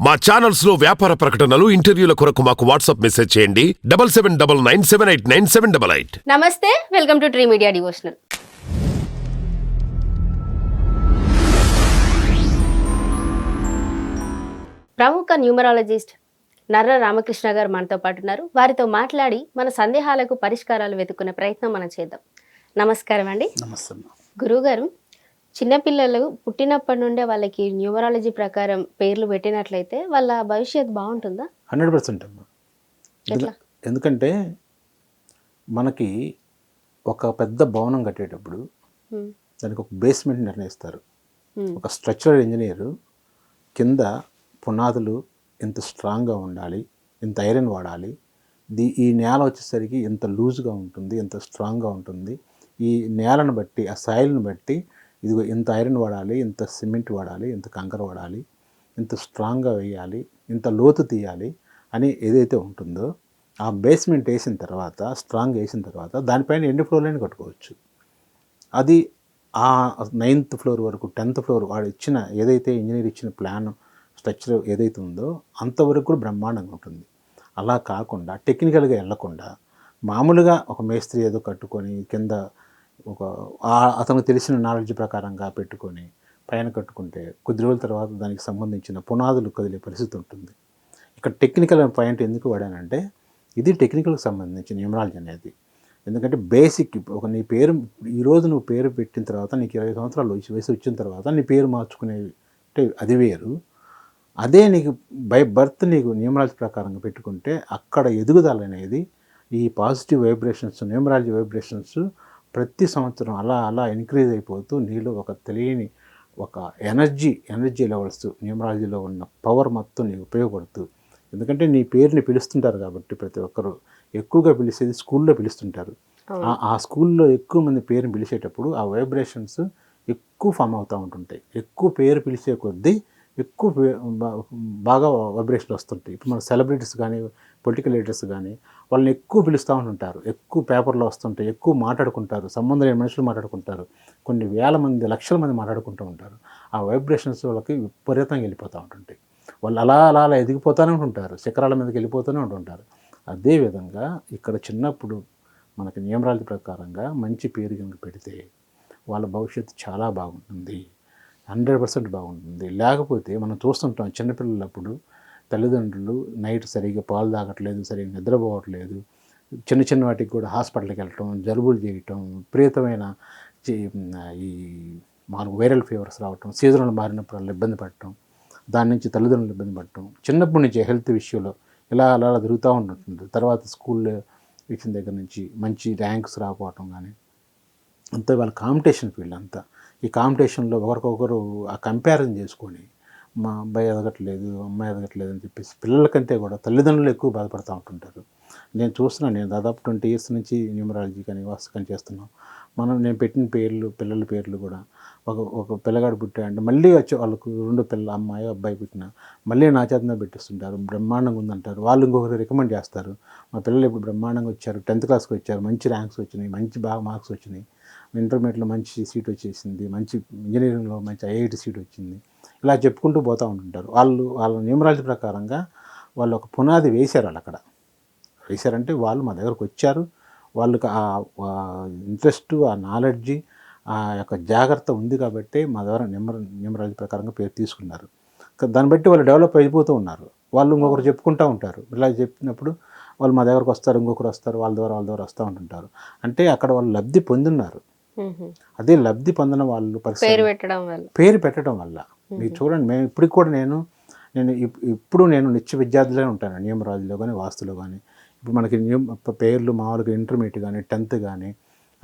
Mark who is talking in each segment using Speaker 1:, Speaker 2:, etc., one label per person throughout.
Speaker 1: మా ఛానల్స్లో వ్యాపార ప్రకటనలు ఇంటర్వ్యూల కొరకు మాకు వాట్సాప్ మెసేజ్ చేయండి. Double seven double nine seven eight nine seven double eight.
Speaker 2: నమస్తే welcome to tree media devotional. ప్రముఖ న్యూమరాలజిస్ట్ నర్ర రామకృష్ణ గారు మనతో పాటు ఉన్నారు. వారితో మాట్లాడి మన సందేహాలకు పరిష్కారాలు వెతుక్కునే ప్రయత్నం మనం చేద్దాం. నమస్కారం అండి.
Speaker 3: నమస్తే అమ్మా.
Speaker 2: గురువుగారు చిన్నపిల్లలు పుట్టినప్పటి నుండే వాళ్ళకి న్యూమరాలజీ ప్రకారం పేర్లు పెట్టినట్లయితే వాళ్ళ భవిష్యత్ బాగుంటుందా?
Speaker 3: హండ్రెడ్ పర్సెంట్ అమ్మా? ఎందుకంటే మనకి ఒక పెద్ద భవనం కట్టేటప్పుడు దానికి ఒక బేస్మెంట్ నిర్ణయిస్తారు. ఒక స్ట్రక్చరల్ ఇంజనీరు కింద పునాదులు ఎంత స్ట్రాంగ్గా ఉండాలి ఎంత ఐరన్ వాడాలి. దీ ఈ నేల వచ్చేసరికి ఎంత లూజ్గా ఉంటుంది ఎంత స్ట్రాంగ్గా ఉంటుంది. ఈ నేలను బట్టి ఆ సాయిల్ని బట్టి ఇదిగో ఇంత ఐరన్ వాడాలి ఇంత సిమెంట్ వాడాలి ఇంత కంకర వాడాలి ఇంత స్ట్రాంగ్గా వేయాలి ఇంత లోతు తీయాలి అని ఏదైతే ఉంటుందో ఆ బేస్మెంట్ వేసిన తర్వాత స్ట్రాంగ్ వేసిన తర్వాత దానిపైన ఎన్ని ఫ్లోర్లైనా కట్టుకోవచ్చు. అది ఆ నైన్త్ ఫ్లోర్ వరకు టెన్త్ ఫ్లోర్ వాడు ఇచ్చిన ఏదైతే ఇంజనీర్ ఇచ్చిన ప్లాన్ స్ట్రక్చర్ ఏదైతే ఉందో అంతవరకు కూడా బ్రహ్మాండంగా ఉంటుంది. అలా కాకుండా టెక్నికల్గా వెళ్ళకుండా మామూలుగా ఒక మేస్త్రి ఏదో కట్టుకొని కింద ఒక అతనికి తెలిసిన నాలెడ్జ్ ప్రకారంగా పెట్టుకొని పైన కట్టుకుంటే కొద్ది రోజుల తర్వాత దానికి సంబంధించిన పునాదులు కదిలే పరిస్థితి ఉంటుంది. ఇక్కడ టెక్నికల్ పాయింట్ ఎందుకు వాడానంటే ఇది టెక్నికల్కి సంబంధించిన న్యూమరాలజీ అనేది. ఎందుకంటే బేసిక్ ఒక నీ పేరు ఈరోజు నువ్వు పేరు పెట్టిన తర్వాత నీకు ఇరవై సంవత్సరాలు వచ్చి వయసు వచ్చిన తర్వాత నీ పేరు మార్చుకునే అంటే అది వేరు. అదే నీకు బై బర్త్ నీకు న్యూమరాలజీ ప్రకారంగా పెట్టుకుంటే అక్కడ ఎదుగుదల అనేది ఈ పాజిటివ్ వైబ్రేషన్స్ న్యూమరాలజీ వైబ్రేషన్స్ ప్రతి సంవత్సరం అలా అలా ఇంక్రీజ్ అయిపోతూ నీలో ఒక తెలియని ఒక ఎనర్జీ ఎనర్జీ లెవెల్స్ న్యూమరాలజీలో ఉన్న పవర్ మొత్తం నీకు ఉపయోగపడుతూ ఎందుకంటే నీ పేరుని పిలుస్తుంటారు కాబట్టి ప్రతి ఒక్కరు ఎక్కువగా పిలిచేది స్కూల్లో పిలుస్తుంటారు. ఆ స్కూల్లో ఎక్కువ మంది పేరుని పిలిచేటప్పుడు ఆ వైబ్రేషన్స్ ఎక్కువ ఫామ్ అవుతూ ఉంటుంటాయి. ఎక్కువ పేరు పిలిచే కొద్దీ ఎక్కువ బాగా వైబ్రేషన్ వస్తుంటాయి. ఇప్పుడు మన సెలబ్రిటీస్ కానీ పొలిటికల్ లీడర్స్ కానీ వాళ్ళని ఎక్కువ పిలుస్తూ ఉంటుంటారు. ఎక్కువ పేపర్లో వస్తుంటాయి ఎక్కువ మాట్లాడుకుంటారు సంబంధం లేని మనుషులు మాట్లాడుకుంటారు. కొన్ని వేల మంది లక్షల మంది మాట్లాడుకుంటూ ఉంటారు. ఆ వైబ్రేషన్స్ వాళ్ళకి విపరీతంగా వెళ్ళిపోతూ ఉంటుంటాయి. వాళ్ళు అలా అలా అలా ఎదిగిపోతూనే ఉంటుంటారు. శిఖరాల మీదకి వెళ్ళిపోతూనే ఉంటుంటారు. అదేవిధంగా ఇక్కడ చిన్నప్పుడు మనకి నియమరాల ప్రకారంగా మంచి పేరు కనుక పెడితే వాళ్ళ భవిష్యత్తు చాలా బాగుంటుంది. హండ్రెడ్ పర్సెంట్ బాగుంటుంది. లేకపోతే మనం చూస్తుంటాం చిన్నపిల్లలప్పుడు తల్లిదండ్రులు నైట్ సరిగ్గా పాలు తాగట్లేదు సరిగ్గా నిద్రపోవట్లేదు చిన్న చిన్న వాటికి కూడా హాస్పిటల్కి వెళ్ళటం జలుబులు చేయటం విపరీతమైన ఈ మాకు వైరల్ ఫీవర్స్ రావటం సీజనల్ మారినప్పుడు వాళ్ళు ఇబ్బంది పడటం దాని నుంచి తల్లిదండ్రులు ఇబ్బంది పడటం చిన్నప్పటి నుంచి హెల్త్ విషయంలో ఇలా అలా అలా తిరుగుతూ ఉంటుంటుంది. తర్వాత స్కూల్లో ఇచ్చిన దగ్గర నుంచి మంచి ర్యాంక్స్ రాకపోవటం కానీ అంతా వాళ్ళ కాంపిటీషన్ ఫీల్డ్ అంతా. ఈ కాంపిటీషన్లో ఒకరికొకరు ఆ కంపారిజన్ చేసుకొని మా అబ్బాయి ఎదగట్లేదు అమ్మాయి ఎదగట్లేదు అని చెప్పేసి పిల్లలకంటే కూడా తల్లిదండ్రులు ఎక్కువ బాధపడుతూ ఉంటుంటారు. నేను చూస్తున్నాను నేను దాదాపు ట్వంటీ ఇయర్స్ నుంచి న్యూమరాలజీ కానీ వాస్తు కానీ చేస్తున్నాం. మనం నేను పెట్టిన పేర్లు పిల్లల పేర్లు కూడా ఒక ఒక పిల్లగాడు పుట్టాడంటే మళ్ళీ వచ్చి వాళ్ళకు రెండు పిల్ల అమ్మాయి అబ్బాయి పుట్టిన మళ్ళీ నా చేతనే పెట్టిస్తుంటారు బ్రహ్మాండంగా ఉందంటారు. వాళ్ళు ఇంకొకరు రికమెండ్ చేస్తారు మా పిల్లలు ఇప్పుడు బ్రహ్మాండంగా వచ్చారు టెన్త్ క్లాస్కి వచ్చారు మంచి ర్యాంక్స్ వచ్చినాయి మంచి బాగా మార్క్స్ వచ్చినాయి ఇంటర్మీడియట్లో మంచి సీట్ వచ్చేసింది మంచి ఇంజనీరింగ్లో మంచి ఐఐటి సీట్ వచ్చింది. ఇలా చెప్పుకుంటూ పోతూ ఉంటుంటారు. వాళ్ళు వాళ్ళ న్యూమరాలజీ ప్రకారంగా వాళ్ళు ఒక పునాది వేశారు వాళ్ళు అక్కడ వేశారంటే వాళ్ళు మా దగ్గరకు వచ్చారు. వాళ్ళకి ఆ ఇంట్రెస్ట్ ఆ నాలెడ్జి ఆ యొక్క జాగ్రత్త ఉంది కాబట్టి మా ద్వారా న్యూమర న్యూమరాలజీ ప్రకారంగా పేరు తీసుకున్నారు. దాన్ని బట్టి వాళ్ళు డెవలప్ అయిపోతూ ఉన్నారు. వాళ్ళు ఇంకొకరు చెప్పుకుంటూ ఉంటారు. ఇలా చెప్పినప్పుడు వాళ్ళు మా దగ్గరకు వస్తారు ఇంకొకరు వస్తారు వాళ్ళ ద్వారా వాళ్ళ ద్వారా వస్తూ ఉంటుంటారు. అంటే అక్కడ వాళ్ళు లబ్ధి పొందున్నారు. అదే లబ్ధి పొందిన వాళ్ళు
Speaker 2: పేరు పెట్టడం వల్ల.
Speaker 3: పేరు పెట్టడం వల్ల. మీరు చూడండి మేము ఇప్పటికి కూడా నేను నేను ఇప్- ఇప్పుడు నేను నిత్య విద్యార్థిలో ఉంటాను న్యూమరాలజీలో కానీ వాస్తులో కానీ ఇప్పుడు మనకి పేర్లు మామూలుగా ఇంటర్మీడియట్ కానీ టెన్త్ కానీ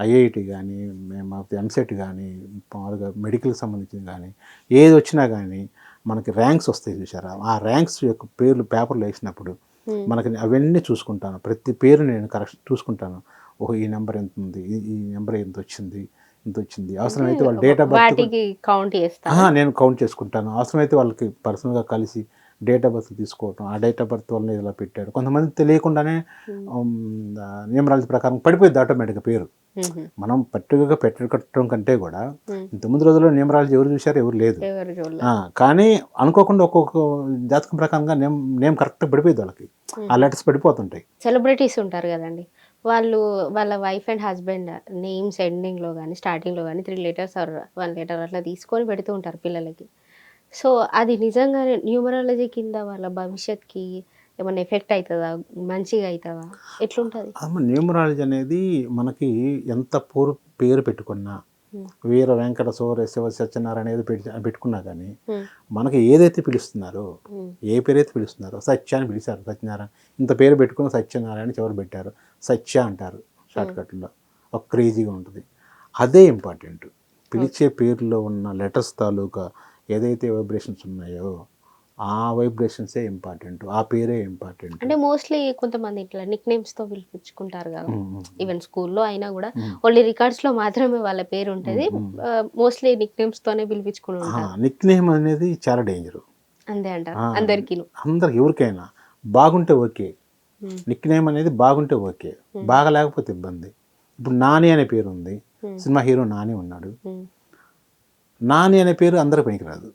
Speaker 3: ఐఐటి కానీ మేము ఎంసెట్ కానీ మామూలుగా మెడికల్కి సంబంధించింది కానీ ఏది వచ్చినా కానీ మనకి ర్యాంక్స్ వస్తాయి చూసారా ఆ ర్యాంక్స్ యొక్క పేర్లు పేపర్లో వేసినప్పుడు. మనకి అవన్నీ చూసుకుంటాను. ప్రతి పేరు నేను కరెక్ట్ చూసుకుంటాను. ఓహో ఈ నెంబర్ ఎంత ఉంది ఈ- ఈ నెంబర్ ఎంత వచ్చింది ఇంత వచ్చింది అవసరమైతే వాళ్ళ డేట్ ఆఫ్ బర్త్ నేను కౌంట్ చేసుకుంటాను. అవసరమైతే వాళ్ళకి పర్సనల్గా కలిసి డేట్ ఆఫ్ బర్త్ తీసుకోవటం ఆ డేట్ ఆఫ్ బర్త్ వల్ల ఇలా పెట్టాడు కొంతమంది తెలియకుండానే న్యూమరాలజీ ప్రకారం పడిపోయింది ఆటోమేటిక్గా పేరు. మనం పట్టుగా పెట్టడం కంటే కూడా
Speaker 2: మ్మ్.
Speaker 3: ఇంతకుముందు రోజుల్లో న్యూమరాలజీ ఎవరు చూశారు? ఎవరు లేదు. కానీ అనుకోకుండా ఒక్కొక్క జాతకం ప్రకారంగా నేమ్ నేమ్ కరెక్ట్ పడిపోయింది వాళ్ళకి. ఆ లెటర్స్ పడిపోతుంటాయి.
Speaker 2: సెలబ్రిటీస్ ఉంటారు కదండి. వాళ్ళు వాళ్ళ వైఫ్ అండ్ హస్బెండ్ నేమ్స్ ఎండింగ్లో కానీ స్టార్టింగ్లో కానీ three letters or one letter అట్లా తీసుకొని పెడుతూ ఉంటారు పిల్లలకి. సో అది నిజంగానే న్యూమరాలజీ కింద వాళ్ళ భవిష్యత్కి ఏమైనా ఎఫెక్ట్ అవుతుందా మంచిగా అవుతుందా ఎట్లుంటుంది?
Speaker 3: న్యూమరాలజీ అనేది మనకి ఎంత పూర్ పేరు పెట్టుకున్నా వీర వెంకట సూర్య శివ సత్యనారాయణ ఏదో పెట్టి పెట్టుకున్నా కానీ. మనకి ఏదైతే పిలుస్తున్నారో. ఏ పేరైతే పిలుస్తున్నారో సత్య అని పిలిచారు సత్యనారాయణ. ఇంత పేరు పెట్టుకుని సత్యనారాయణ చివరి పెట్టారు? సత్య అంటారు షార్ట్కట్లో ఒక క్రేజీగా ఉంటుంది. అదే ఇంపార్టెంట్. పిలిచే పేరులో ఉన్న లెటర్స్ తాలూకా ఏదైతే వైబ్రేషన్స్ ఉన్నాయో ఆ వైబ్రేషన్సే ఇంపార్టెంట్ ఆ పేరే ఇంపార్టెంట్.
Speaker 2: అంటే మోస్ట్లీ కొంతమంది ఇట్లా నిక్ నేమ్స్తో పిలిపించుకుంటారు కదా ఈవెన్ స్కూల్లో అయినా కూడా. ఓన్లీ రికార్డ్స్లో మాత్రమే వాళ్ళ పేరు ఉంటుంది. మోస్ట్లీ నిక్ నేమ్స్తోనే పిలిపించుకుని ఉంటారు.
Speaker 3: నిక్ నేమ్ అనేది చాలా డేంజర్.
Speaker 2: అంతే అంటారు.
Speaker 3: ఆ.
Speaker 2: అందరికీ
Speaker 3: అందరికి ఎవరికైనా బాగుంటే ఓకే. నిక్ నేమ్ అనేది బాగుంటే ఓకే. బాగా లేకపోతే ఇబ్బంది. ఇప్పుడు నాని అనే పేరు ఉంది సినిమా హీరో నాని ఉన్నాడు. నాని అనే పేరు అందరికి పనికిరాదు.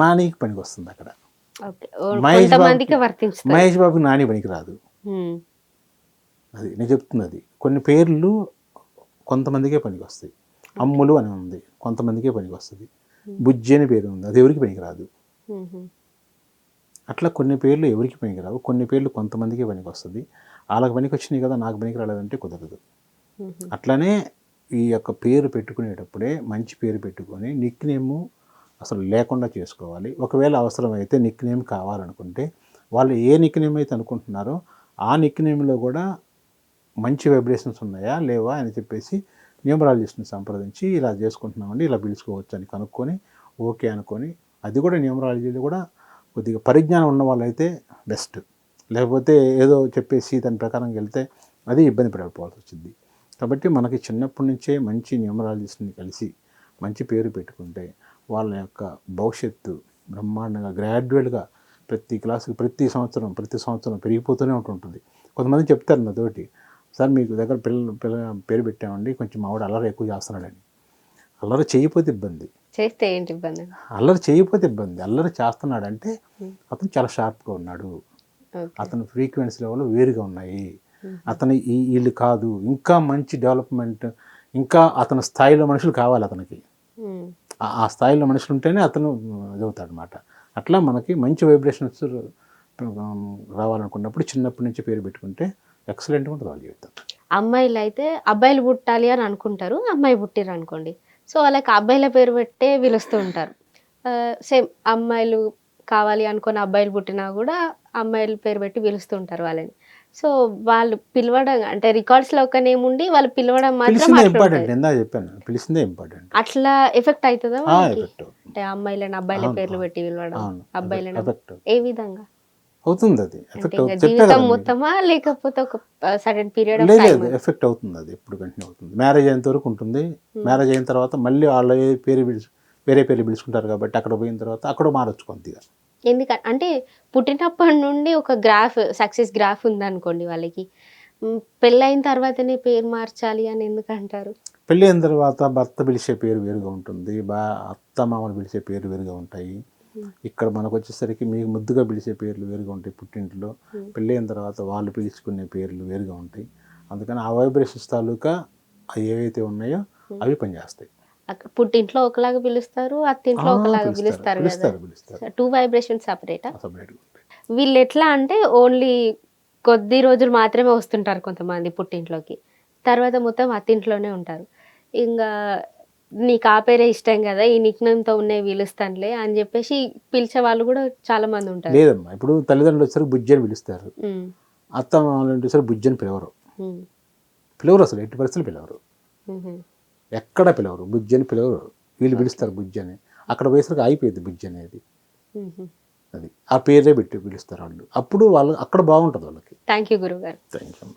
Speaker 3: నానికి పనికి వస్తుంది అక్కడ. మహేష్ మహేష్ బాబుకి నాని పనికిరాదు
Speaker 2: ఉమ్,
Speaker 3: అది నేను చెప్తున్నది అది. కొన్ని పేర్లు కొంతమందికే పనికి వస్తాయి. అమ్ములు అని ఉంది. కొంతమందికే పనికి వస్తుంది. బుజ్జి అని పేరు ఉంది. అది ఎవరికి పనికిరాదు అట్లా కొన్ని పేర్లు ఎవరికి పనికిరావు కొన్ని పేర్లు కొంతమందికి పనికి వస్తుంది. వాళ్ళకి పనికి వచ్చినాయి కదా నాకు పనికి రాలేదంటే కుదరదు. అట్లనే ఈ యొక్క పేరు పెట్టుకునేటప్పుడే మంచి పేరు పెట్టుకొని నిక్ నేము అసలు లేకుండా చేసుకోవాలి. ఒకవేళ అవసరమైతే నిక్ నేమ్ కావాలనుకుంటే వాళ్ళు ఏ నిక్ నేమ్ అయితే అనుకుంటున్నారో ఆ నిక్ నేమ్లో కూడా మంచి వైబ్రేషన్స్ ఉన్నాయా లేవా అని చెప్పేసి న్యూమరాలజిస్ట్ని సంప్రదించి ఇలా చేసుకుంటున్నామండి ఇలా పిలుచుకోవచ్చు అని కనుక్కొని ఓకే అనుకొని. అది కూడా న్యూమరాలజీలో కూడా కొద్దిగా పరిజ్ఞానం ఉన్న వాళ్ళైతే బెస్ట్ లేకపోతే ఏదో చెప్పేసి దాని ప్రకారం వెళ్తే అది ఇబ్బంది పడిపోవాల్సి వచ్చింది. కాబట్టి మనకి చిన్నప్పటి నుంచే మంచి న్యూమరాలజిస్ట్ని కలిసి మంచి పేరు పెట్టుకుంటే వాళ్ళ యొక్క భవిష్యత్తు బ్రహ్మాండంగా గ్రాడ్యువల్గా ప్రతి క్లాసుకి ప్రతి సంవత్సరం ప్రతి సంవత్సరం పెరిగిపోతూనే ఉంటుంటుంది కొంతమంది చెప్తారు నాతోటి సార్ మీకు దగ్గర పిల్లలు పిల్ల పేరు పెట్టామండి కొంచెం మావాడు అల్లరి ఎక్కువ చేస్తున్నాడని. అల్లరి చేయకపోతే ఇబ్బంది.
Speaker 2: చేస్తే ఏంటి ఇబ్బంది?
Speaker 3: అల్లరి చేయకపోతే ఇబ్బంది. అల్లరి చేస్తున్నాడంటే అతను చాలా షార్ప్గా ఉన్నాడు. అతని ఫ్రీక్వెన్సీ లెవెల్ వేరుగా ఉన్నాయి. అతని ఈ వీళ్ళు కాదు. ఇంకా మంచి డెవలప్మెంట్ ఇంకా అతని స్థాయిలో మనుషులు కావాలి అతనికి. ఆ- స్థాయిలో మనుషులు ఉంటేనే అతను చదువుతాడు అనమాట అట్లా మనకి మంచి వైబ్రేషన్స్ రావాలనుకున్నప్పుడు చిన్నప్పటి నుంచి పేరు పెట్టుకుంటే ఎక్సలెంట్ ఉంటుంది వాళ్ళ జీవితం.
Speaker 2: అమ్మాయిలు అయితే అబ్బాయిలు పుట్టాలి అని అనుకుంటారు అమ్మాయి పుట్టిరు అనుకోండి సో వాళ్ళకి అబ్బాయిల పేరు పెట్టే పిలుస్తూ ఉంటారు. సేమ్ అమ్మాయిలు కావాలి అనుకున్న అబ్బాయిలు పుట్టినా కూడా అమ్మాయిల పేరు పెట్టి పిలుస్తూ ఉంటారు వాళ్ళని. సో వాళ్ళు పిలవడం అంటే రికార్డ్స్లో ఒక నేమ్ ఉండి వాళ్ళు పిలవడం మాత్రం
Speaker 3: పిలిచిందే ఇంపార్టెంట్. ఎందా చెప్పాను. పిలిచిందే ఇంపార్టెంట్
Speaker 2: అట్లా ఎఫెక్ట్ అవుతుందా వాళ్ళకి? అంటే అమ్మాయిలను అబ్బాయిల
Speaker 3: అవును,
Speaker 2: పేర్లు పెట్టి పిలవడం
Speaker 3: అవును
Speaker 2: అబ్బాయిలను ఏ విధంగా?
Speaker 3: అవుతుంది అది
Speaker 2: అంటే
Speaker 3: ఎఫెక్ట్
Speaker 2: ఇంకా
Speaker 3: అవుతుంది చెప్పే
Speaker 2: జీవితం
Speaker 3: మీకు.
Speaker 2: మొత్తమా లేకపోతే ఒక సడన్ పీరియడ్ ఆఫ్
Speaker 3: లేదు
Speaker 2: టైం
Speaker 3: ఎఫెక్ట్ అవుతుంది అది ఎప్పుడు కంటిన్యూ అవుతుంది. మ్యారేజ్ అయ్యేంత వరకు ఉంటుంది. మ్యారేజ్ అయిన తర్వాత మళ్ళీ వాళ్ళ ఏ పేరు పిలుచు వేరే పేరు పిలుచుకుంటారు కాబట్టి అక్కడ పోయిన తర్వాత అక్కడ మారచ్చు కొద్దిగా.
Speaker 2: ఎందుకంటే అంటే పుట్టినప్పటి నుండి ఒక గ్రాఫ్ సక్సెస్ గ్రాఫ్ ఉందనుకోండి వాళ్ళకి. మ్, పెళ్ళైన తర్వాతనే పేరు మార్చాలి అని ఎందుకు అంటారు
Speaker 3: పెళ్ళి అయిన తర్వాత భర్త పిలిచే పేరు వేరుగా ఉంటుంది బా అత్త మామలు పిలిచే పేరు వేరుగా ఉంటాయి. ఇక్కడ మనకు వచ్చేసరికి మీకు ముద్దుగా పిలిచే పేర్లు వేరుగా ఉంటాయి పుట్టింట్లో. పెళ్ళి అయిన తర్వాత వాళ్ళు పిలుచుకునే పేర్లు వేరుగా ఉంటాయి. అందుకని ఆ వైబ్రేషన్స్ తాలూకా అవి ఏవైతే ఉన్నాయో అవి పనిచేస్తాయి.
Speaker 2: పుట్టింట్లో ఒకలాగా పిలుస్తారు అత్తింట్లో ఒకలాగా
Speaker 3: పిలుస్తారు,
Speaker 2: కదా. టూ వైబ్రేషన్ సపరేటా వీళ్ళు ఎట్లా అంటే ఓన్లీ కొద్ది రోజులు మాత్రమే వస్తుంటారు కొంతమంది పుట్టింట్లోకి. తర్వాత మొత్తం అత్తింట్లోనే ఉంటారు. ఇంకా నీకు ఆ పేరే ఇష్టం కదా ఈ నిక్నంతో ఉన్నాయి పిలుస్తానులే అని చెప్పేసి పిలిచే వాళ్ళు కూడా చాలా మంది ఉంటారు.
Speaker 3: లేదమ్మా ఇప్పుడు తల్లిదండ్రులు వచ్చేసరికి బుజ్జి అని పిలుస్తారు. అత్త మామలు వచ్చేసరికి బుజ్జి అని పిలవరు. పిలవరు అసలు ఎట్టి పరిస్థితులు పిలవరు. ఎక్కడ పిలవరు. బుజ్జి అని పిలవరు. వీళ్ళు పిలుస్తారు బుజ్జి అని. అక్కడ పోయేసరికి అయిపోయింది బుజ్జి అనేది. అది. ఆ పేరే పెట్టి పిలుస్తారు వాళ్ళు. అప్పుడు వాళ్ళు అక్కడ బాగుంటుంది వాళ్ళకి.
Speaker 2: థ్యాంక్ యూ గురుగారు.
Speaker 3: Thank you